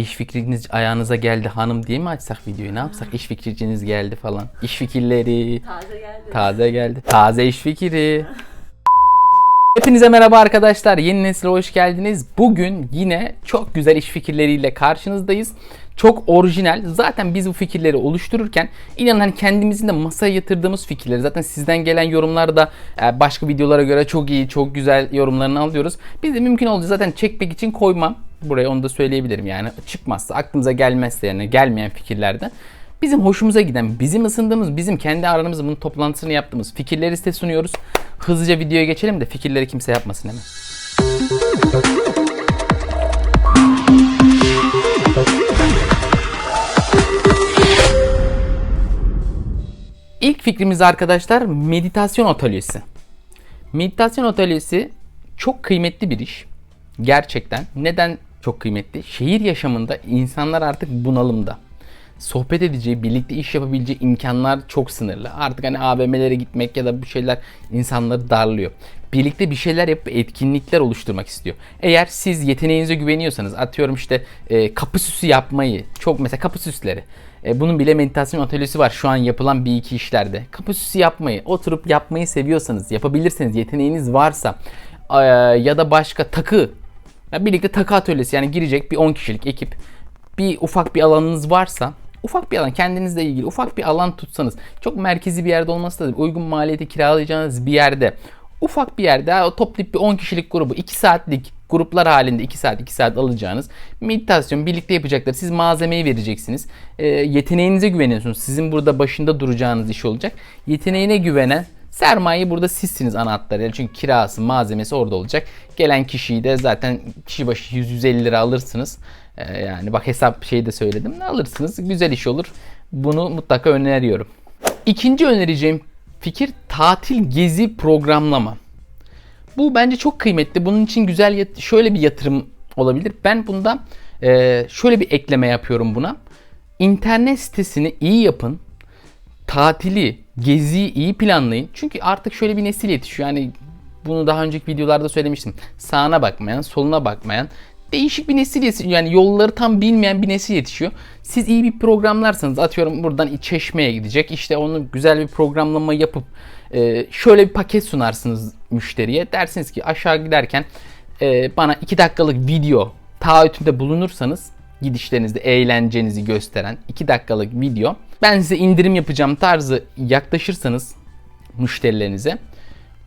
İş fikriniz ayağınıza geldi hanım diye mi açsak videoyu? Ne yapsak? İş fikriniz geldi falan. İş fikirleri. Taze geldi. Taze geldi. Taze iş fikri. Hepinize merhaba arkadaşlar. Yeni nesile hoş geldiniz. Bugün yine çok güzel iş fikirleriyle karşınızdayız. Çok orijinal. Zaten biz bu fikirleri oluştururken inanın hani kendimizin de masaya yatırdığımız fikirleri zaten sizden gelen yorumlar da e, başka videolara göre çok iyi, çok güzel yorumlarını alıyoruz. Biz de mümkün olduğu zaten çekmek için koymam. Buraya onu da söyleyebilirim yani. Çıkmazsa, aklımıza gelmezse yani gelmeyen fikirlerden Bizim hoşumuza giden, bizim ısındığımız, bizim kendi aramızda bunun toplantısını yaptığımız fikirleri size sunuyoruz. Hızlıca videoya geçelim de fikirleri kimse yapmasın hemen. İlk fikrimiz arkadaşlar meditasyon atölyesi. Meditasyon atölyesi çok kıymetli bir iş. Gerçekten. Neden çok kıymetli? Şehir yaşamında insanlar artık bunalımda sohbet edeceği, birlikte iş yapabileceği imkanlar çok sınırlı. Artık hani AVM'lere gitmek ya da bu şeyler insanları darlıyor. Birlikte bir şeyler yapıp etkinlikler oluşturmak istiyor. Eğer siz yeteneğinize güveniyorsanız atıyorum işte e, kapı süsü yapmayı, çok mesela kapı süsleri. E, bunun bile meditasyon atölyesi var şu an yapılan bir iki işlerde. Kapı süsü yapmayı, oturup yapmayı seviyorsanız, yapabilirseniz, yeteneğiniz varsa e, ya da başka takı, ya birlikte takı atölyesi yani girecek bir 10 kişilik ekip bir ufak bir alanınız varsa ufak bir alan kendinizle ilgili ufak bir alan tutsanız çok merkezi bir yerde olması değil, uygun maliyeti kiralayacağınız bir yerde ufak bir yerde o toplayıp bir 10 kişilik grubu 2 saatlik gruplar halinde 2 saat 2 saat alacağınız meditasyon birlikte yapacaklar. Siz malzemeyi vereceksiniz. E, yeteneğinize güveniyorsunuz. Sizin burada başında duracağınız iş olacak. Yeteneğine güvenen Sermaye burada sizsiniz ana hatları. Yani çünkü kirası, malzemesi orada olacak. Gelen kişiyi de zaten kişi başı 100-150 lira alırsınız. Ee, yani bak hesap şeyi de söyledim. Alırsınız. Güzel iş olur. Bunu mutlaka öneriyorum. İkinci önereceğim fikir tatil gezi programlama. Bu bence çok kıymetli. Bunun için güzel şöyle bir yatırım olabilir. Ben bunda e, şöyle bir ekleme yapıyorum buna. İnternet sitesini iyi yapın. Tatili, geziyi iyi planlayın. Çünkü artık şöyle bir nesil yetişiyor. Yani bunu daha önceki videolarda söylemiştim. Sağına bakmayan, soluna bakmayan, değişik bir nesil yetişiyor. Yani yolları tam bilmeyen bir nesil yetişiyor. Siz iyi bir programlarsanız atıyorum buradan Çeşme'ye gidecek. İşte onu güzel bir programlama yapıp e, şöyle bir paket sunarsınız müşteriye. Dersiniz ki aşağı giderken e, bana 2 dakikalık video taahhütünde bulunursanız gidişlerinizde eğlencenizi gösteren 2 dakikalık video. Ben size indirim yapacağım tarzı yaklaşırsanız müşterilerinize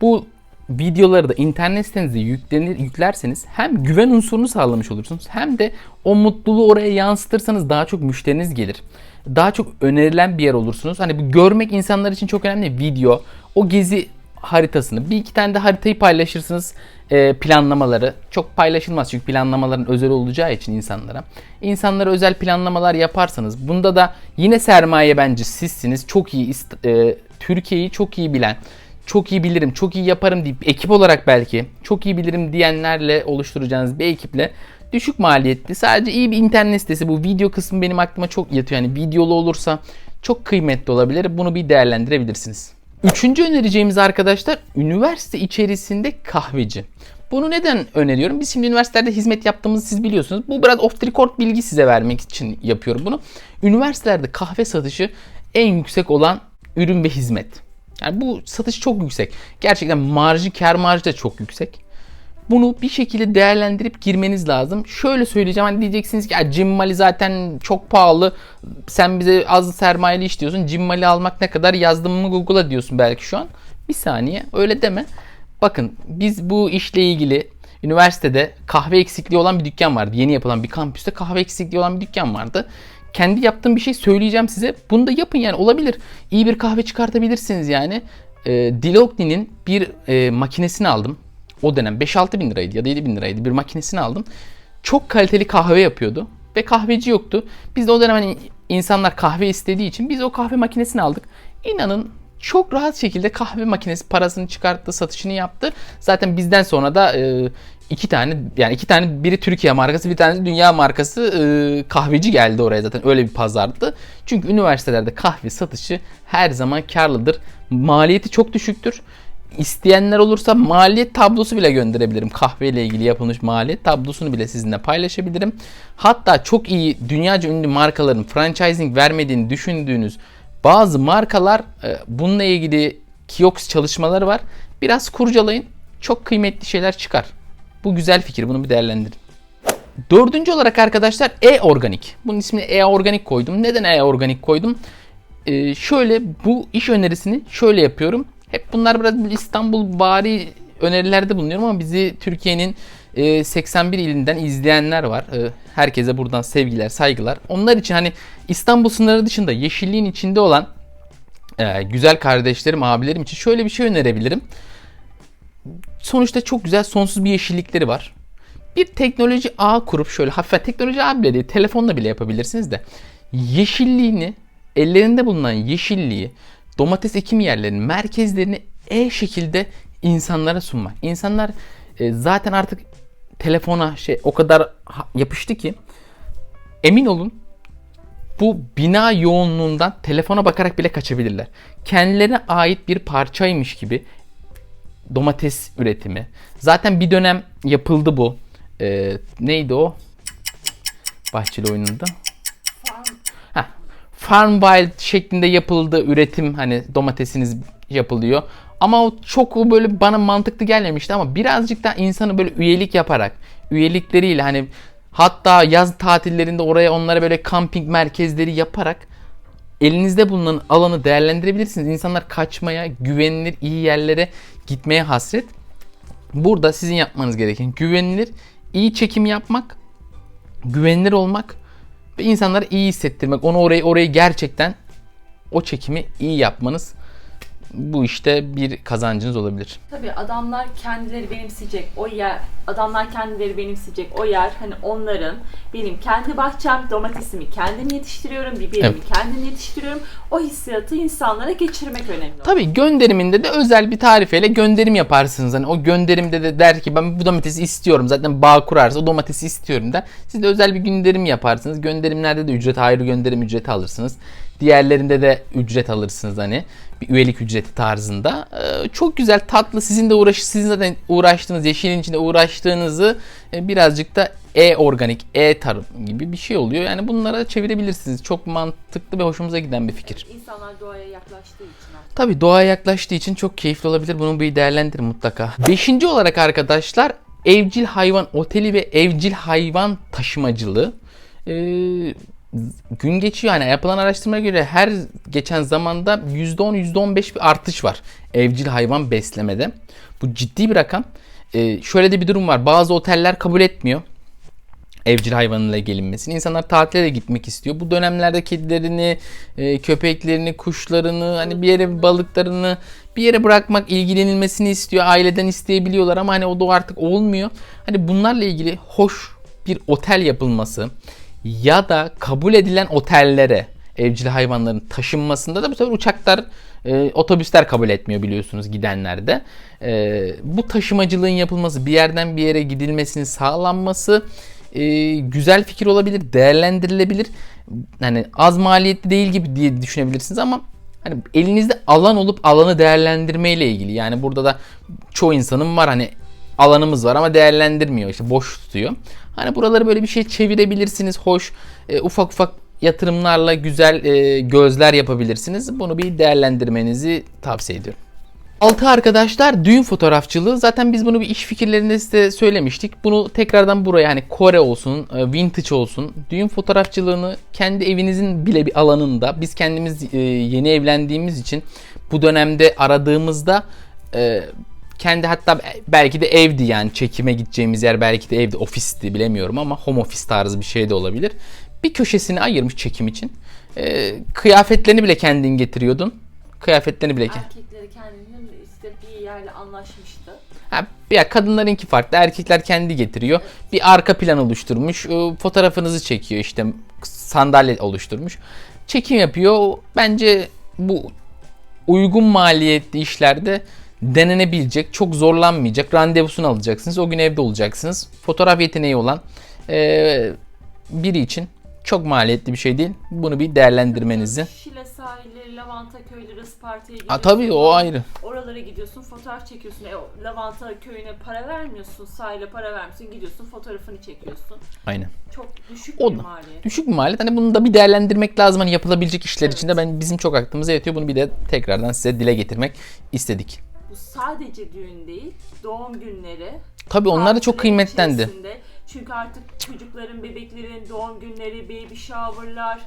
bu videoları da internet sitenize yüklenir, yüklerseniz hem güven unsurunu sağlamış olursunuz hem de o mutluluğu oraya yansıtırsanız daha çok müşteriniz gelir. Daha çok önerilen bir yer olursunuz. Hani bu görmek insanlar için çok önemli. Video, o gezi haritasını bir iki tane de haritayı paylaşırsınız e, planlamaları çok paylaşılmaz çünkü planlamaların özel olacağı için insanlara insanlara özel planlamalar yaparsanız bunda da yine sermaye bence sizsiniz çok iyi e, Türkiye'yi çok iyi bilen çok iyi bilirim, çok iyi yaparım deyip ekip olarak belki çok iyi bilirim diyenlerle oluşturacağınız bir ekiple düşük maliyetli sadece iyi bir internet sitesi bu video kısmı benim aklıma çok yatıyor. Yani videolu olursa çok kıymetli olabilir. Bunu bir değerlendirebilirsiniz. Üçüncü önereceğimiz arkadaşlar üniversite içerisinde kahveci. Bunu neden öneriyorum? Biz şimdi üniversitelerde hizmet yaptığımızı siz biliyorsunuz. Bu biraz off the record bilgi size vermek için yapıyorum bunu. Üniversitelerde kahve satışı en yüksek olan ürün ve hizmet. Yani bu satış çok yüksek. Gerçekten marjı, kar marjı da çok yüksek. Bunu bir şekilde değerlendirip girmeniz lazım. Şöyle söyleyeceğim hani diyeceksiniz ki ya Cimmali zaten çok pahalı. Sen bize az sermayeli iş diyorsun. Cimmali almak ne kadar yazdım mı Google'a diyorsun belki şu an. Bir saniye öyle deme. Bakın biz bu işle ilgili üniversitede kahve eksikliği olan bir dükkan vardı. Yeni yapılan bir kampüste kahve eksikliği olan bir dükkan vardı. Kendi yaptığım bir şey söyleyeceğim size. Bunu da yapın yani olabilir. İyi bir kahve çıkartabilirsiniz yani. E, Dilogni'nin bir e, makinesini aldım. O dönem 5-6 bin liraydı ya da 7 bin liraydı bir makinesini aldım. Çok kaliteli kahve yapıyordu ve kahveci yoktu. Biz de o dönem hani insanlar kahve istediği için biz o kahve makinesini aldık. İnanın çok rahat şekilde kahve makinesi parasını çıkarttı, satışını yaptı. Zaten bizden sonra da e, iki tane yani iki tane biri Türkiye markası, bir tanesi dünya markası e, kahveci geldi oraya zaten öyle bir pazardı. Çünkü üniversitelerde kahve satışı her zaman karlıdır. Maliyeti çok düşüktür. İsteyenler olursa maliyet tablosu bile gönderebilirim. Kahve ile ilgili yapılmış maliyet tablosunu bile sizinle paylaşabilirim. Hatta çok iyi dünyaca ünlü markaların franchising vermediğini düşündüğünüz bazı markalar e, bununla ilgili kiosk çalışmaları var. Biraz kurcalayın. Çok kıymetli şeyler çıkar. Bu güzel fikir. Bunu bir değerlendirin. Dördüncü olarak arkadaşlar e-organik. Bunun ismini e-organik koydum. Neden e-organik koydum? Ee, şöyle bu iş önerisini şöyle yapıyorum. Hep bunlar biraz İstanbul bari önerilerde bulunuyorum ama bizi Türkiye'nin e, 81 ilinden izleyenler var. E, herkese buradan sevgiler, saygılar. Onlar için hani İstanbul sınırı dışında yeşilliğin içinde olan e, güzel kardeşlerim, abilerim için şöyle bir şey önerebilirim. Sonuçta çok güzel sonsuz bir yeşillikleri var. Bir teknoloji ağ kurup şöyle hafif teknoloji ağ bile değil, telefonla bile yapabilirsiniz de yeşilliğini, ellerinde bulunan yeşilliği, domates ekim yerlerinin merkezlerini e şekilde insanlara sunmak. İnsanlar e, zaten artık telefona şey o kadar yapıştı ki emin olun bu bina yoğunluğundan telefona bakarak bile kaçabilirler. Kendilerine ait bir parçaymış gibi domates üretimi. Zaten bir dönem yapıldı bu. Ee, neydi o? Bahçeli oyununda. Farm Wild şeklinde yapıldı üretim hani domatesiniz yapılıyor. Ama o çok böyle bana mantıklı gelmemişti ama birazcık da insanı böyle üyelik yaparak üyelikleriyle hani hatta yaz tatillerinde oraya onlara böyle kamping merkezleri yaparak elinizde bulunan alanı değerlendirebilirsiniz. İnsanlar kaçmaya, güvenilir iyi yerlere gitmeye hasret. Burada sizin yapmanız gereken güvenilir, iyi çekim yapmak, güvenilir olmak ve insanlara iyi hissettirmek. Onu orayı orayı gerçekten o çekimi iyi yapmanız bu işte bir kazancınız olabilir. Tabii adamlar kendileri benimseyecek o yer, adamlar kendileri benimseyecek o yer hani onların benim kendi bahçem domatesimi kendim yetiştiriyorum, biberimi Evet. kendim yetiştiriyorum. O hissiyatı insanlara geçirmek önemli. Tabii gönderiminde de özel bir tarifeyle gönderim yaparsınız. Hani o gönderimde de der ki ben bu domatesi istiyorum. Zaten bağ kurarsa o domatesi istiyorum der. Siz de özel bir gönderim yaparsınız. Gönderimlerde de ücret ayrı gönderim ücreti alırsınız. Diğerlerinde de ücret alırsınız hani bir üyelik ücreti tarzında. Ee, çok güzel tatlı sizin de uğraş sizin zaten uğraştığınız yeşilin içinde uğraştığınızı e, birazcık da e-organik, e-tarım gibi bir şey oluyor. Yani bunlara çevirebilirsiniz. Çok mantıklı ve hoşumuza giden bir fikir. İnsanlar doğaya yaklaştığı için artık. Tabii doğaya yaklaştığı için çok keyifli olabilir. Bunu bir değerlendirin mutlaka. Beşinci olarak arkadaşlar evcil hayvan oteli ve evcil hayvan taşımacılığı. Ee, gün geçiyor yani yapılan araştırmaya göre her geçen zamanda %10 %15 bir artış var evcil hayvan beslemede. Bu ciddi bir rakam. Ee, şöyle de bir durum var. Bazı oteller kabul etmiyor evcil hayvanıyla gelinmesini. İnsanlar tatile de gitmek istiyor. Bu dönemlerde kedilerini, e, köpeklerini, kuşlarını, hani bir yere balıklarını bir yere bırakmak, ilgilenilmesini istiyor. Aileden isteyebiliyorlar ama hani o da artık olmuyor. Hani bunlarla ilgili hoş bir otel yapılması ya da kabul edilen otellere evcil hayvanların taşınmasında da bu sefer uçaklar, e, otobüsler kabul etmiyor biliyorsunuz gidenlerde. E, bu taşımacılığın yapılması, bir yerden bir yere gidilmesinin sağlanması e, güzel fikir olabilir, değerlendirilebilir. Hani az maliyetli değil gibi diye düşünebilirsiniz ama hani elinizde alan olup alanı değerlendirme ile ilgili. Yani burada da çoğu insanın var hani alanımız var ama değerlendirmiyor işte boş tutuyor. Hani buraları böyle bir şey çevirebilirsiniz. Hoş e, ufak ufak yatırımlarla güzel e, gözler yapabilirsiniz. Bunu bir değerlendirmenizi tavsiye ediyorum. Altı arkadaşlar düğün fotoğrafçılığı. Zaten biz bunu bir iş fikirlerinde size söylemiştik. Bunu tekrardan buraya hani Kore olsun, e, vintage olsun. Düğün fotoğrafçılığını kendi evinizin bile bir alanında biz kendimiz e, yeni evlendiğimiz için bu dönemde aradığımızda e, kendi hatta belki de evdi yani çekime gideceğimiz yer belki de evdi, ofisti bilemiyorum ama home office tarzı bir şey de olabilir. Bir köşesini ayırmış çekim için. E, kıyafetlerini bile kendin getiriyordun. Kıyafetlerini bile. Erkekleri kendinin istediği yerle anlaşmıştı. Ha, ya kadınlarınki farklı, erkekler kendi getiriyor. Bir arka plan oluşturmuş, fotoğrafınızı çekiyor işte sandalye oluşturmuş. Çekim yapıyor. Bence bu uygun maliyetli işlerde denenebilecek, çok zorlanmayacak. Randevusunu alacaksınız. O gün evde olacaksınız. Fotoğraf yeteneği olan e, biri için Çok maliyetli bir şey değil. Bunu bir değerlendirmenizi. Şile sahilleri, Lavanta köyleri, Isparta'ya Aa, gidiyorsun. tabii o ayrı. Oralara gidiyorsun, fotoğraf çekiyorsun. E, Lavanta köyüne para vermiyorsun, sahile para vermiyorsun. Gidiyorsun, fotoğrafını çekiyorsun. Aynen. Çok düşük O bir da. maliyet. Düşük bir maliyet. Hani bunu da bir değerlendirmek lazım. Hani yapılabilecek işler Evet. içinde ben bizim çok aklımıza yatıyor. Bunu bir de tekrardan size dile getirmek istedik. Bu sadece düğün değil, doğum günleri. Tabii onlar da çok kıymetlendi. içerisinde. Çünkü artık çocukların, bebeklerin doğum günleri, baby shower'lar,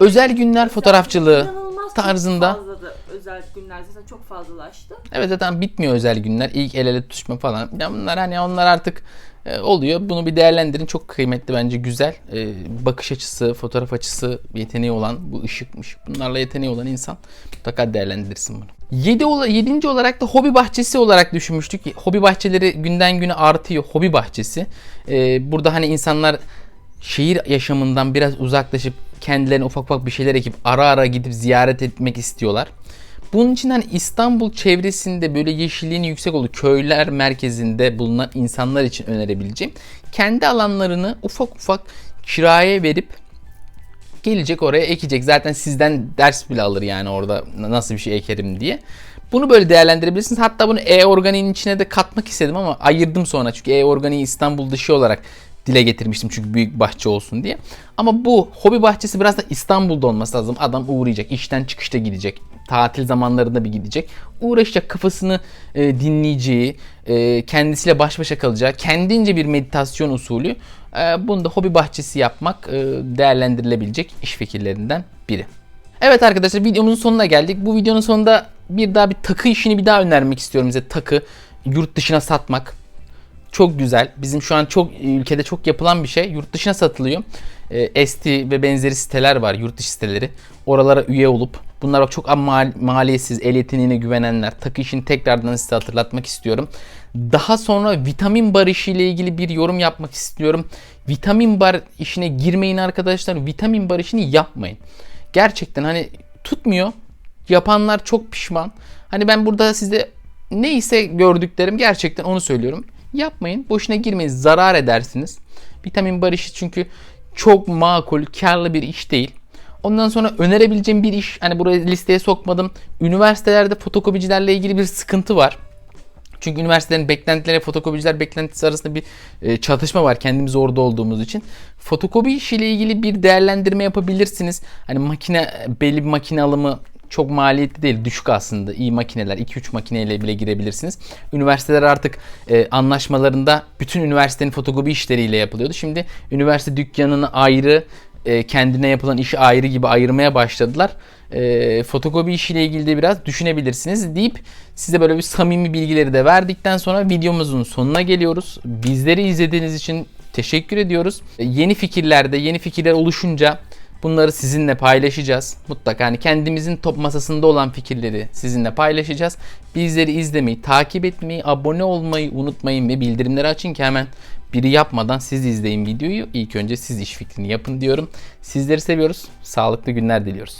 Özel günler fotoğrafçılığı İnanılmaz tarzında. Çok fazla da özel günler zaten çok fazlalaştı. Evet zaten bitmiyor özel günler. İlk el ele tutuşma falan. Ya bunlar hani onlar artık e, oluyor. Bunu bir değerlendirin. Çok kıymetli bence güzel. E, bakış açısı, fotoğraf açısı yeteneği olan bu ışıkmış. Bunlarla yeteneği olan insan mutlaka değerlendirsin bunu. 7 ola, yedinci olarak da hobi bahçesi olarak düşünmüştük. Hobi bahçeleri günden güne artıyor. Hobi bahçesi. E, burada hani insanlar şehir yaşamından biraz uzaklaşıp kendilerine ufak ufak bir şeyler ekip ara ara gidip ziyaret etmek istiyorlar. Bunun için hani İstanbul çevresinde böyle yeşilliğin yüksek olduğu köyler merkezinde bulunan insanlar için önerebileceğim. Kendi alanlarını ufak ufak kiraya verip gelecek oraya ekecek. Zaten sizden ders bile alır yani orada nasıl bir şey ekerim diye. Bunu böyle değerlendirebilirsiniz. Hatta bunu e-organiğin içine de katmak istedim ama ayırdım sonra. Çünkü e-organiği İstanbul dışı olarak dile getirmiştim çünkü büyük bahçe olsun diye. Ama bu hobi bahçesi biraz da İstanbul'da olması lazım. Adam uğrayacak, işten çıkışta gidecek, tatil zamanlarında bir gidecek. Uğraşacak, kafasını e, dinleyeceği, e, kendisiyle baş başa kalacağı, kendince bir meditasyon usulü. E, bunu da hobi bahçesi yapmak e, değerlendirilebilecek iş fikirlerinden biri. Evet arkadaşlar videomuzun sonuna geldik. Bu videonun sonunda bir daha bir takı işini bir daha önermek istiyorum size. Takı yurt dışına satmak. Çok güzel. Bizim şu an çok ülkede çok yapılan bir şey. Yurt dışına satılıyor. E, ST ve benzeri siteler var, yurt dışı siteleri. Oralara üye olup bunlar çok mal, maliyetsiz, el yeteneğine güvenenler. Takı işini tekrardan size hatırlatmak istiyorum. Daha sonra vitamin bar işiyle ilgili bir yorum yapmak istiyorum. Vitamin bar işine girmeyin arkadaşlar. Vitamin bar işini yapmayın. Gerçekten hani tutmuyor. Yapanlar çok pişman. Hani ben burada size neyse gördüklerim gerçekten onu söylüyorum. Yapmayın. Boşuna girmeyin. Zarar edersiniz. Vitamin bar işi çünkü çok makul, karlı bir iş değil. Ondan sonra önerebileceğim bir iş, hani buraya listeye sokmadım. Üniversitelerde fotokopicilerle ilgili bir sıkıntı var. Çünkü üniversitelerin beklentileri fotokopiciler beklentisi arasında bir e, çatışma var kendimiz orada olduğumuz için. Fotokopi işiyle ilgili bir değerlendirme yapabilirsiniz. Hani makine belli bir makine alımı çok maliyetli değil, düşük aslında. İyi makineler, 2-3 makineyle bile girebilirsiniz. Üniversiteler artık e, anlaşmalarında bütün üniversitenin fotokopi işleriyle yapılıyordu. Şimdi üniversite dükkanını ayrı, e, kendine yapılan işi ayrı gibi ayırmaya başladılar. E, fotokopi işiyle ilgili de biraz düşünebilirsiniz deyip size böyle bir samimi bilgileri de verdikten sonra videomuzun sonuna geliyoruz. Bizleri izlediğiniz için teşekkür ediyoruz. E, yeni fikirlerde, yeni fikirler oluşunca bunları sizinle paylaşacağız. Mutlaka hani kendimizin top masasında olan fikirleri sizinle paylaşacağız. Bizleri izlemeyi, takip etmeyi, abone olmayı unutmayın ve bildirimleri açın ki hemen biri yapmadan siz izleyin videoyu. İlk önce siz iş fikrini yapın diyorum. Sizleri seviyoruz. Sağlıklı günler diliyoruz.